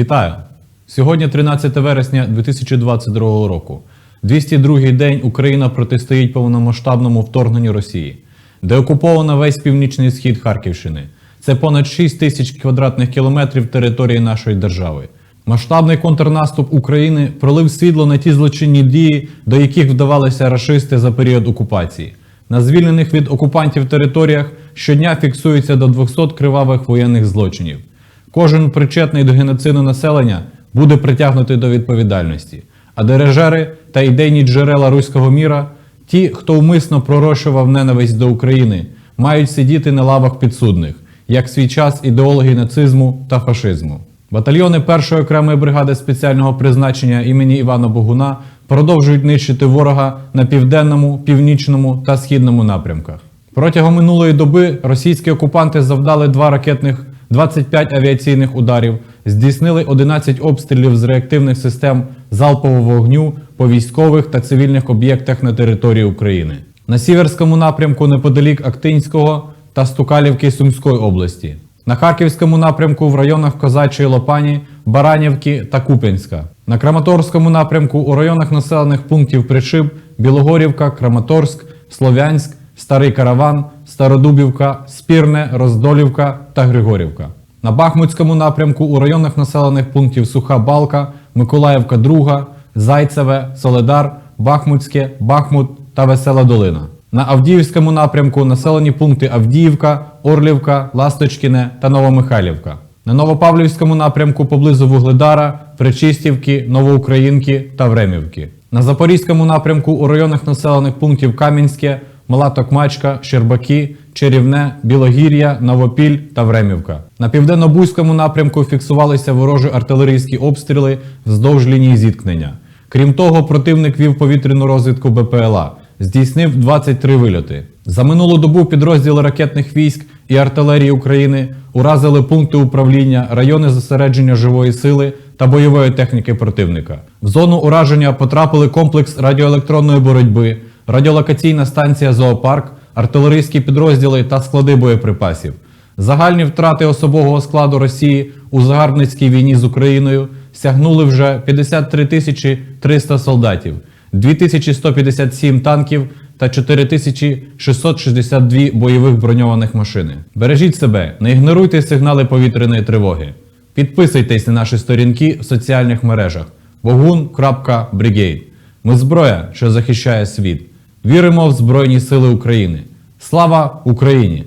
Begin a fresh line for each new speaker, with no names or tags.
Вітаю! Сьогодні 13 вересня 2022 року. 202-й день Україна протистоїть повномасштабному вторгненню Росії, де окуповано весь північний схід Харківщини. Це понад 6 тисяч квадратних кілометрів території нашої держави. Масштабний контрнаступ України пролив світло на ті злочинні дії, до яких вдавалися рашисти за період окупації. На звільнених від окупантів територіях щодня фіксується до 200 кривавих воєнних злочинів. Кожен причетний до геноциду населення буде притягнутий до відповідальності. А дирижери та ідейні джерела руського міра, ті, хто вмисно пророщував ненависть до України, мають сидіти на лавах підсудних, як свій час ідеологи нацизму та фашизму. Батальйони 1-ї окремої бригади спеціального призначення імені Івана Богуна продовжують нищити ворога на південному, північному та східному напрямках. Протягом минулої доби російські окупанти завдали два ракетних 25 авіаційних ударів, здійснили 11 обстрілів з реактивних систем залпового вогню по військових та цивільних об'єктах на території України. На сіверському напрямку неподалік Актинського та Стукалівки Сумської області. На Харківському напрямку в районах Козачої Лопані, Баранівки та Куп'янська. На Краматорському напрямку у районах населених пунктів Пришиб, Білогорівка, Краматорськ, Слов'янськ, Старий Караван, Стародубівка, Спірне, Роздолівка та Григорівка. На Бахмутському напрямку у районах населених пунктів Суха Балка, Миколаївка, Друга, Зайцеве, Соледар, Бахмутське, Бахмут та Весела Долина. На Авдіївському напрямку населені пункти Авдіївка, Орлівка, Ласточкіне та Новомихайлівка. На Новопавлівському напрямку поблизу Вугледара, Причистівки, Новоукраїнки та Времівки. На Запорізькому напрямку у районах населених пунктів Кам'янське, Мала Токмачка, Щербаки, Чарівне, Білогір'я, Новопіль та Времівка. На південно-бузькому напрямку фіксувалися ворожі артилерійські обстріли вздовж лінії зіткнення. Крім того, противник вів повітряну розвідку БПЛА, здійснив 23 вильоти. За минулу добу підрозділи ракетних військ і артилерії України уразили пункти управління, райони зосередження живої сили та бойової техніки противника. В зону ураження потрапили комплекс радіоелектронної боротьби, радіолокаційна станція Зоопарк, артилерійські підрозділи та склади боєприпасів. Загальні втрати особового складу Росії у загарбницькій війні з Україною сягнули вже 53 тисячі 300 солдатів, 2157 танків та 4662 бойових броньованих машини. Бережіть себе, не ігноруйте сигнали повітряної тривоги. Підписуйтесь на наші сторінки в соціальних мережах bogun.brigade. Ми зброя, що захищає світ. Віримо в Збройні Сили України. Слава Україні!